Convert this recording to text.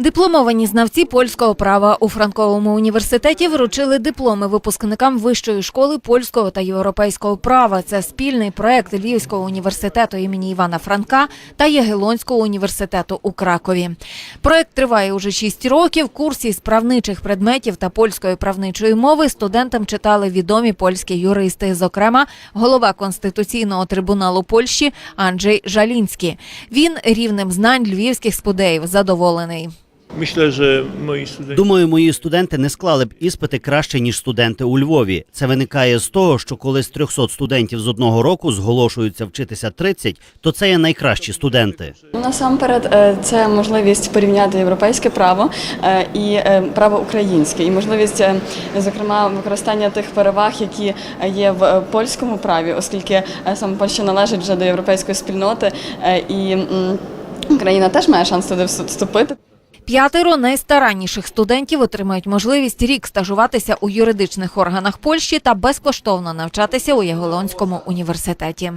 Дипломовані знавці польського права у Франковому університеті вручили дипломи випускникам вищої школи польського та європейського права. Це спільний проект Львівського університету імені Івана Франка та Ягелонського університету у Кракові. Проект триває уже шість років. Курс із правничих предметів та польської правничої мови студентам читали відомі польські юристи, зокрема голова конституційного трибуналу Польщі Анджей Жалінський. Він рівнем знань львівських спудеїв задоволений. Myślę, że moi studenci Думаю, мої студенти не склали б іспити краще ніж студенти у Львові. Це виникає з того, що коли з 300 студентів з одного року зголошуються вчитися 30, то це є найкращі студенти. Ну, Насамперед, е, це можливість порівняти європейське право е, і е, право українське, і можливість, зокрема, використання тих переваг, які є в польському праві, оскільки саме Польща належить вже до європейської спільноти, і Україна теж має шанс туди вступити. П'ятеро найстаранніших студентів отримають можливість рік стажуватися у юридичних органах Польщі та безкоштовно навчатися у Ягелонському університеті.